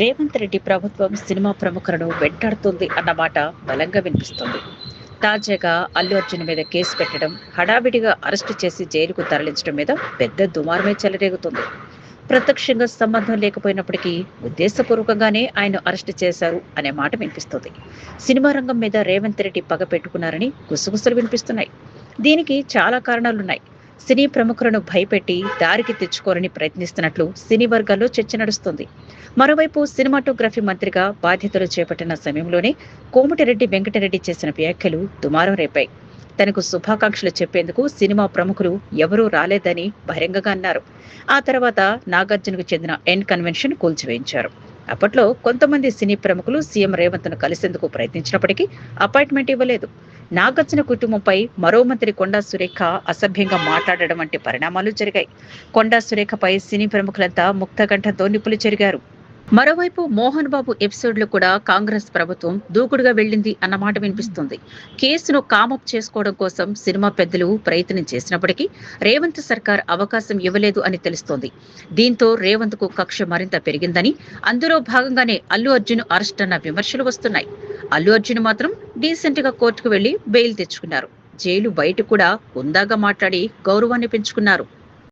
రేవంత్ రెడ్డి ప్రభుత్వం సినిమా ప్రముఖులను వెంటాడుతుంది అన్నమాట బలంగా వినిపిస్తుంది. తాజాగా అల్లు అర్జున్ మీద కేసు పెట్టడం హడావిడిగా అరెస్టు చేసి జైలుకు తరలించడం మీద పెద్ద దుమారమే చెలరేగుతుంది. ప్రత్యక్షంగా సంబంధం లేకపోయినప్పటికీ ఉద్దేశపూర్వకంగానే ఆయన అరెస్టు చేశారు అనే మాట వినిపిస్తుంది. సినిమా రంగం మీద రేవంత్ రెడ్డి పగ పెట్టుకున్నారని గుసగుసలు వినిపిస్తున్నాయి. దీనికి చాలా కారణాలున్నాయి. సినీ ప్రముఖులను భయపెట్టి దారికి తెచ్చుకోరని ప్రయత్నిస్తున్నట్లు సినీ వర్గాల్లో చర్చ నడుస్తుంది. మరోవైపు సినిమాటోగ్రఫీ మంత్రిగా బాధ్యతలు చేపట్టిన సమయంలోనే కోమటిరెడ్డి వెంకటరెడ్డి చేసిన వ్యాఖ్యలు దుమారం రేపాయి. తనకు శుభాకాంక్షలు చెప్పేందుకు సినిమా ప్రముఖులు ఎవరూ రాలేదని బహిరంగంగా అన్నారు. ఆ తర్వాత నాగార్జునకు చెందిన ఎన్ కన్వెన్షన్ కూల్చివేయించారు. అప్పట్లో కొంతమంది సినీ ప్రముఖులు సీఎం రేవంత్ను కలిసేందుకు ప్రయత్నించినప్పటికీ అపాయింట్మెంట్ ఇవ్వలేదు. నాగార్జున కుటుంబంపై మరో మంత్రి కొండా సురేఖ అసభ్యంగా మాట్లాడడం వంటి పరిణామాలు జరిగాయి. కొండా సురేఖపై సినీ ప్రముఖులంతా ముక్తకంఠంతో నిప్పులు చెరిగారు. మరోవైపు మోహన్ బాబు ఎపిసోడ్లో కూడా కాంగ్రెస్ ప్రభుత్వం దూకుడుగా వెళ్ళింది అన్నమాట వినిపిస్తుంది. కేసును కామప్ చేసుకోవడం కోసం సినిమా పెద్దలు ప్రయత్నం చేసినప్పటికీ రేవంత్ సర్కార్ అవకాశం ఇవ్వలేదు అని తెలుస్తోంది. దీంతో రేవంత్కు కక్ష మరింత పెరిగిందని అందులో భాగంగానే అల్లు అర్జున్ అరెస్ట్ అన్న విమర్శలు వస్తున్నాయి. అల్లు అర్జున్ మాత్రం డీసెంట్గా కోర్టుకు వెళ్ళి బెయిల్ తెచ్చుకున్నారు. జైలు బయట కూడా హుందాగా మాట్లాడి గౌరవాన్ని పెంచుకున్నారు.